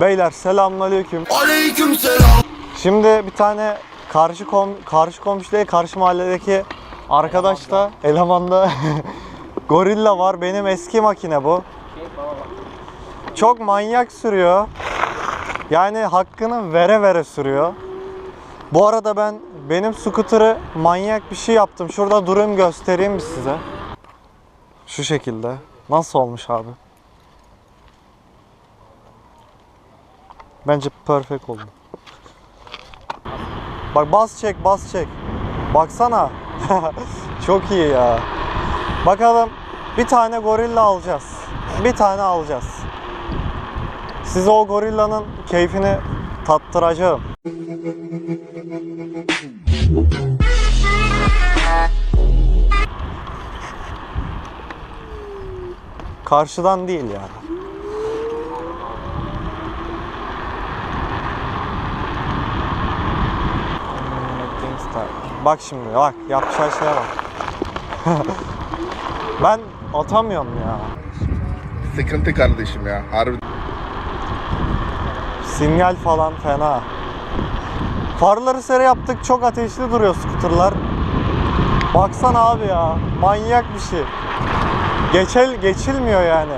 Beyler selamünaleyküm. Aleykümselam. Şimdi bir tane karşı kom karşı komşu değil karşı mahalledeki arkadaşta elemanda gorilla var. Benim eski makine bu. Çok manyak sürüyor. Yani hakkını vere vere sürüyor. Bu arada ben benim scooter'ı manyak bir şey yaptım. Şurada durayım göstereyim size? Şu şekilde. Nasıl olmuş abi? Bence perfect oldu. Bak bas çek bas çek. Baksana. Çok iyi ya. Bakalım bir tane gorilla alacağız. Bir tane alacağız. Size o gorillanın keyfini tattıracağım. Karşıdan değil yani. Bak şimdi bak yapacağı şeye bak. ben atamıyorum ya. Sıkıntı kardeşim ya. Harbi. Sinyal falan fena. Farları seri yaptık çok ateşli duruyor skuterlar. Baksana abi ya manyak bir şey. Geçel geçilmiyor yani.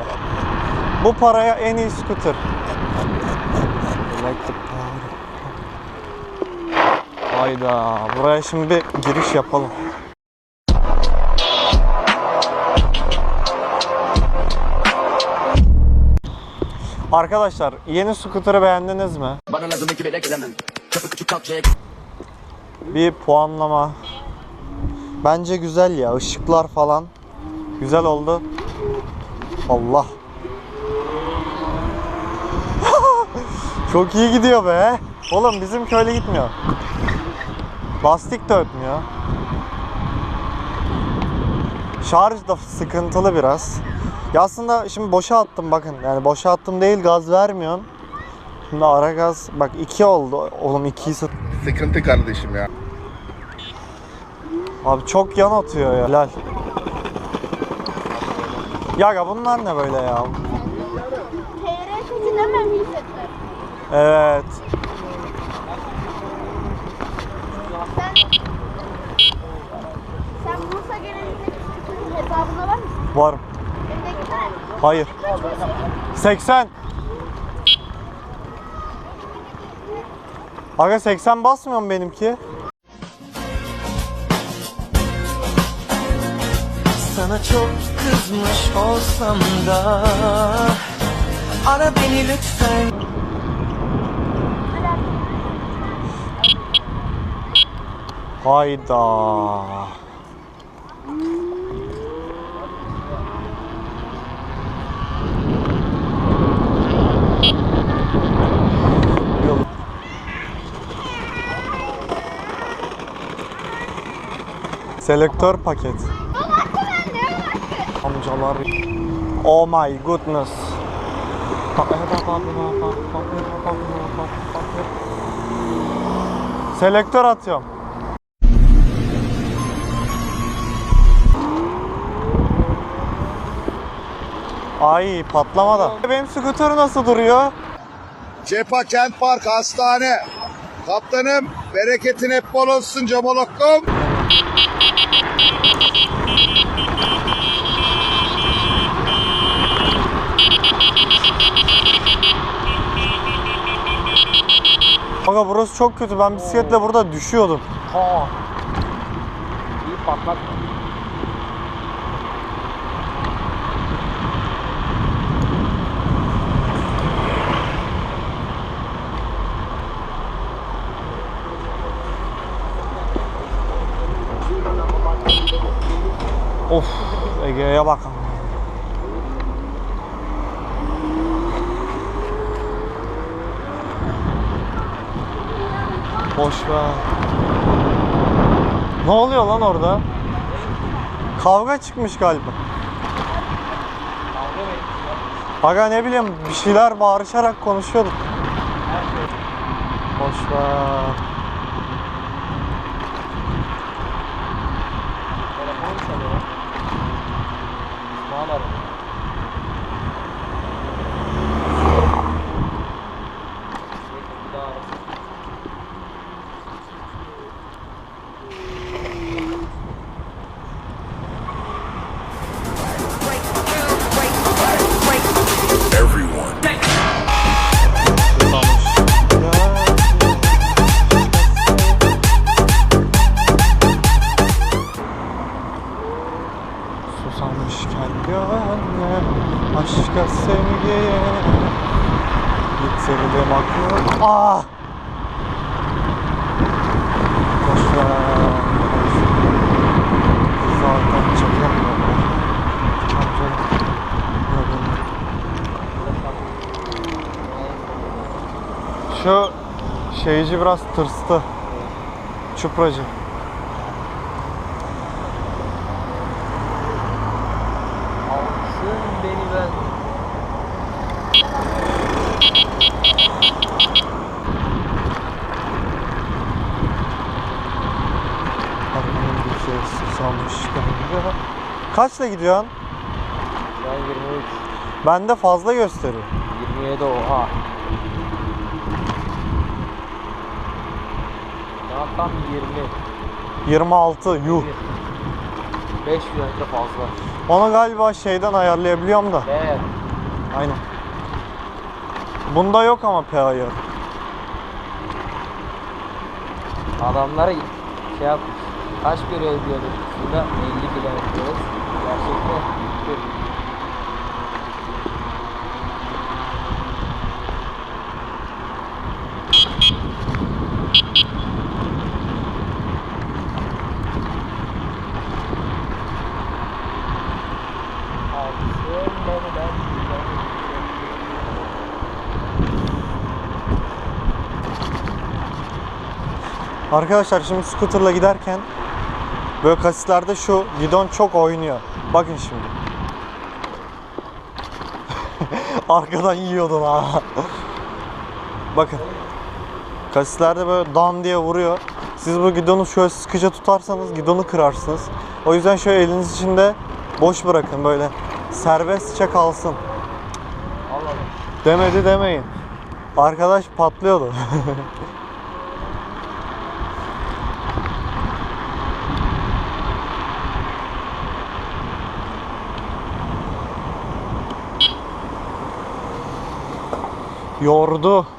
Bu paraya en iyi skuter. Hayda buraya şimdi bir giriş yapalım. Arkadaşlar yeni scooter'ı beğendiniz mi? Bir puanlama. Bence güzel ya. ışıklar falan. Güzel oldu. Allah. Çok iyi gidiyor be. Oğlum bizim köyle gitmiyor. Lastik de ötmüyor. Şarj da sıkıntılı biraz. Ya aslında şimdi boşa attım bakın. Yani boşa attım değil gaz vermiyorsun. Şimdi ara gaz bak 2 oldu. Oğlum 2'yi Sıkıntı kardeşim ya. Abi çok yan atıyor ya. Helal. Ya ya bunlar ne böyle ya? Setler. Evet. Hesabında var mısın? Varım. Hayır. 80. Aga 80 basmıyor mu benimki? Sana çok kızmış olsam da Ara beni lütfen Hayda. Selektör paket. Amcalar. Oh my goodness. Selektör atıyorum. Ay patlama da. Benim skuter nasıl duruyor? Cepa Kent Park Hastane. Kaptanım bereketin hep bol olsun Camolokkum. Aga burası çok kötü. Ben bisikletle burada düşüyordum. Of Ege'ye bak. Boş ver. Ne oluyor lan orada? Kavga çıkmış galiba. Aga ne bileyim bir şeyler bağırışarak konuşuyorduk. Boş ver. Seride makro. Ah! Yanmışken gönlüm aşka sevgiye Yitirdim aklım Ah! Şu şeyci biraz tırstı. Çupracı. Alsın beni ben. Arabanın bir şey susamış galiba. Kaçla gidiyorsun? Ben 23. Bende fazla gösteriyor. 27 oha. Ya tam 20. 26 yuh. 5 kilometre fazla. Onu galiba şeyden ayarlayabiliyorum da. Evet. Aynen. Bunda yok ama P ayarı. Adamlar şey yapmış. Kaç görev diyorduk üstünde 50 kilometre. Gerçekten gitti. Alsın beni ben. Arkadaşlar şimdi scooterla giderken böyle kasislerde şu gidon çok oynuyor. Bakın şimdi. Arkadan yiyordun ha. Bakın. Kasislerde böyle dan diye vuruyor. Siz bu gidonu şöyle sıkıca tutarsanız gidonu kırarsınız. O yüzden şöyle eliniz içinde boş bırakın böyle. Serbestçe kalsın. Demedi demeyin. Arkadaş patlıyordu. Yordu.